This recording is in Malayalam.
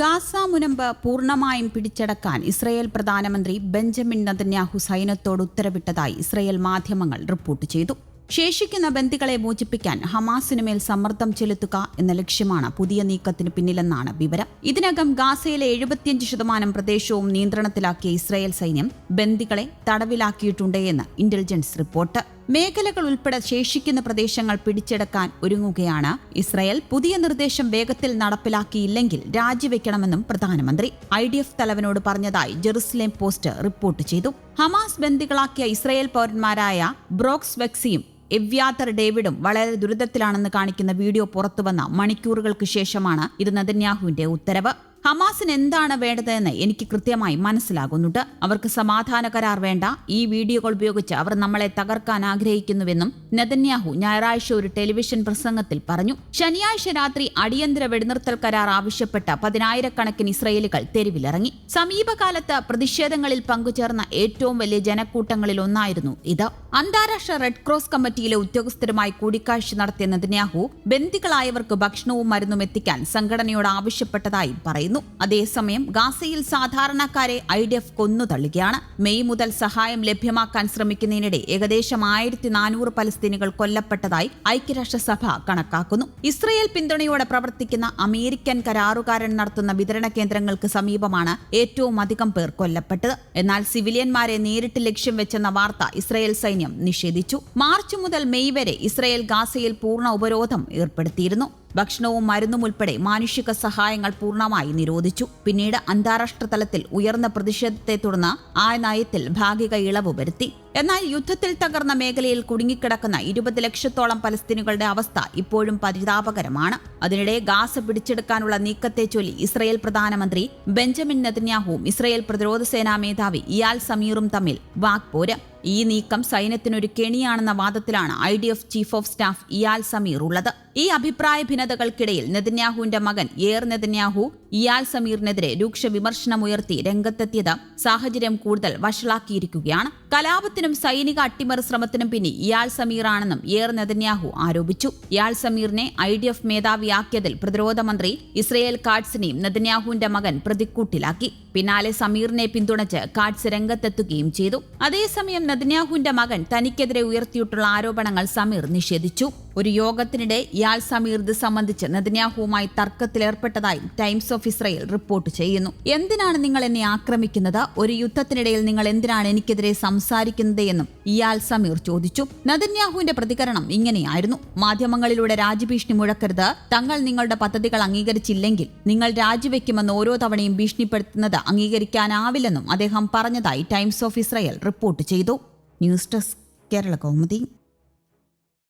ഗാസ മുനമ്പ് പൂർണമായും പിടിച്ചടക്കാൻ ഇസ്രയേൽ പ്രധാനമന്ത്രി ബെഞ്ചമിൻ നദന്യാഹു സൈന്യത്തോട് ഉത്തരവിട്ടതായി ഇസ്രയേൽ മാധ്യമങ്ങൾ റിപ്പോർട്ട് ചെയ്തു. ശേഷിക്കുന്ന ബന്ദികളെ മോചിപ്പിക്കാൻ ഹമാസിനുമേൽ സമ്മർദ്ദം ചെലുത്തുക എന്ന ലക്ഷ്യമാണ് പുതിയ നീക്കത്തിന് പിന്നിലെന്നാണ് വിവരം. ഇതിനകം ഗാസയിലെ എഴുപത്തിയഞ്ച് ശതമാനം പ്രദേശവും നിയന്ത്രണത്തിലാക്കിയ ഇസ്രായേൽ സൈന്യം ബന്ദികളെ തടവിലാക്കിയിട്ടുണ്ടെന്ന് ഇന്റലിജൻസ് റിപ്പോർട്ട്. മേഖലകൾ ഉൾപ്പെടെ ശേഷിക്കുന്ന പ്രദേശങ്ങൾ പിടിച്ചെടുക്കാൻ ഒരുങ്ങുകയാണ്. ഇസ്രായേൽ പുതിയ നിർദ്ദേശം വേഗത്തിൽ നടപ്പിലാക്കിയില്ലെങ്കിൽ രാജിവെക്കണമെന്നും പ്രധാനമന്ത്രി. ഐ ഡി എഫ് തലവനോട് പറഞ്ഞതായി ജെറുസലേം പോസ്റ്റ് റിപ്പോർട്ട് ചെയ്തു. ഹമാസ് ബന്ദികളാക്കിയ ഇസ്രായേൽ പൗരന്മാരായ ബ്രോക്സ് വെക്സിയും എവ്യാത്തർ ഡേവിഡും വളരെ ദുരിതത്തിലാണെന്ന് കാണിക്കുന്ന വീഡിയോ പുറത്തുവന്ന മണിക്കൂറുകൾക്ക് ശേഷമാണ് ഇത് നദന്യാഹുവിന്റെ ഉത്തരവ്. ഹമാസിന് എന്താണ് വേണ്ടതെന്ന് എനിക്ക് കൃത്യമായി മനസ്സിലാകുന്നുണ്ട്. അവർക്ക് സമാധാന കരാർ വേണ്ട. ഈ വീഡിയോകൾ ഉപയോഗിച്ച് അവർ നമ്മളെ തകർക്കാൻ ആഗ്രഹിക്കുന്നുവെന്നും നെതന്യാഹു ഞായറാഴ്ച ഒരു ടെലിവിഷൻ പ്രസംഗത്തിൽ പറഞ്ഞു. ശനിയാഴ്ച രാത്രി അടിയന്തര വെടിനിർത്തൽ കരാർ ആവശ്യപ്പെട്ട പതിനായിരക്കണക്കിന് ഇസ്രയേലുകൾ തെരുവിലിറങ്ങി. സമീപകാലത്ത് പ്രതിഷേധങ്ങളിൽ പങ്കുചേർന്ന ഏറ്റവും വലിയ ജനക്കൂട്ടങ്ങളിൽ ഒന്നായിരുന്നു ഇത്. അന്താരാഷ്ട്ര റെഡ് ക്രോസ് കമ്മിറ്റിയിലെ ഉദ്യോഗസ്ഥരുമായി കൂടിക്കാഴ്ച നടത്തിയ നെതന്യാഹു ബന്ദികളായവർക്ക് ഭക്ഷണവും മരുന്നും എത്തിക്കാൻ സംഘടനയോട് ആവശ്യപ്പെട്ടതായി പറയുന്നു. പറയുന്നു. അതേസമയം ഗാസയിൽ സാധാരണക്കാരെ ഐ ഡി എഫ് കൊന്നു തള്ളുകയാണ്. മെയ് മുതൽ സഹായം ലഭ്യമാക്കാൻ ശ്രമിക്കുന്നതിനിടെ ഏകദേശം ആയിരത്തി നാനൂറ് പലസ്തീനികൾ കൊല്ലപ്പെട്ടതായി ഐക്യരാഷ്ട്രസഭ കണക്കാക്കുന്നു. ഇസ്രയേൽ പിന്തുണയോടെ പ്രവർത്തിക്കുന്ന അമേരിക്കൻ കരാറുകാരൻ നടത്തുന്ന വിതരണ കേന്ദ്രങ്ങൾക്ക് സമീപമാണ് ഏറ്റവും അധികം പേർ കൊല്ലപ്പെട്ടത്. എന്നാൽ സിവിലിയന്മാരെ നേരിട്ട് ലക്ഷ്യം വെച്ചെന്ന വാർത്ത ഇസ്രയേൽ സൈന്യം നിഷേധിച്ചു. മാർച്ച് മുതൽ മെയ് വരെ ഇസ്രയേൽ ഗാസയിൽ പൂർണ ഉപരോധം ഏർപ്പെടുത്തിയിരുന്നു. ഭക്ഷണവും മരുന്നും ഉൾപ്പെടെ മാനുഷിക സഹായങ്ങൾ പൂർണമായി നിരോധിച്ചു. പിന്നീട് അന്താരാഷ്ട്ര തലത്തിൽ ഉയർന്ന പ്രതിഷേധത്തെ തുടർന്ന് ആ നയത്തിൽ ഭാഗിക ഇളവ് വരുത്തി. എന്നാൽ യുദ്ധത്തിൽ തകർന്ന മേഖലയിൽ കുടുങ്ങിക്കിടക്കുന്ന ഇരുപത് ലക്ഷത്തോളം പലസ്തീനുകളുടെ അവസ്ഥ ഇപ്പോഴും പരിതാപകരമാണ്. അതിനിടെ ഗാസ പിടിച്ചെടുക്കാനുള്ള നീക്കത്തെ ചൊല്ലി ഇസ്രയേൽ പ്രധാനമന്ത്രി ബെഞ്ചമിൻ നെതന്യാഹുവും ഇസ്രയേൽ പ്രതിരോധ സേനാ മേധാവി ഇയാൽ സമീറും തമ്മിൽ വാക്പോര്. ഈ നീക്കം സൈന്യത്തിനൊരു കെണിയാണെന്ന വാദത്തിലാണ് I D F chief of staff Eyal Zamir ഉള്ളത്. ഈ അഭിപ്രായ ഭിന്നതകൾക്കിടയിൽ നെതന്യാഹുവിന്റെ മകൻ എയർ നെതന്യാഹു ഇയാൽ സമീറിനെതിരെ രൂക്ഷ വിമർശനമുയർത്തി രംഗത്തെത്തിയത് സാഹചര്യം കൂടുതൽ വഷളാക്കിയിരിക്കുകയാണ്. കലാപത്തിനും സൈനിക അട്ടിമറി ശ്രമത്തിനും പിന്നിൽ ഇയാൾ സമീറാണെന്നും ഏർ നെതന്യാഹു ആരോപിച്ചു. ഇയാൾ സമീറിനെ ഐ ഡി എഫ് മേധാവിയാക്കിയതിൽ പ്രതിരോധ മന്ത്രി ഇസ്രയേൽ കാട്സിനെയും നെതന്യാഹുവിന്റെ മകൻ പ്രതിക്കൂട്ടിലാക്കി. പിന്നാലെ സമീറിനെ പിന്തുണച്ച് കാട്സ് രംഗത്തെത്തുകയും ചെയ്തു. അതേസമയം നദിനാഹുവിന്റെ മകൻ തനിക്കെതിരെ ഉയർത്തിയിട്ടുള്ള ആരോപണങ്ങൾ സമീർ നിഷേധിച്ചു. ഒരു യോഗത്തിനിടെ ഇയാൾ സമീർ ഇത് സംബന്ധിച്ച് നദിനാഹുവുമായി തർക്കത്തിലേർപ്പെട്ടതായും ടൈംസ് ഓഫ് ഇസ്രയേൽ റിപ്പോർട്ട് ചെയ്യുന്നു. എന്തിനാണ് നിങ്ങൾ എന്നെ ആക്രമിക്കുന്നത്? ഒരു യുദ്ധത്തിനിടയിൽ നിങ്ങൾ എന്തിനാണ് എനിക്കെതിരെ സംസാരിക്കുന്നത് എന്നും ഇയാൾ സമീർ ചോദിച്ചു. നദിന്യാഹുവിന്റെ പ്രതികരണം ഇങ്ങനെയായിരുന്നു. മാധ്യമങ്ങളിലൂടെ രാജ്യഭീഷണി മുഴക്കരുത്. തങ്ങൾ നിങ്ങളുടെ പദ്ധതികൾ അംഗീകരിച്ചില്ലെങ്കിൽ നിങ്ങൾ രാജിവെക്കുമെന്ന് ഓരോ തവണയും ഭീഷണിപ്പെടുത്തുന്നത് അംഗീകരിക്കാനാവില്ലെന്നും അദ്ദേഹം പറഞ്ഞതായി ടൈംസ് ഓഫ് ഇസ്രയേൽ റിപ്പോർട്ട് ചെയ്തു. News desk Kerala Kaumudi.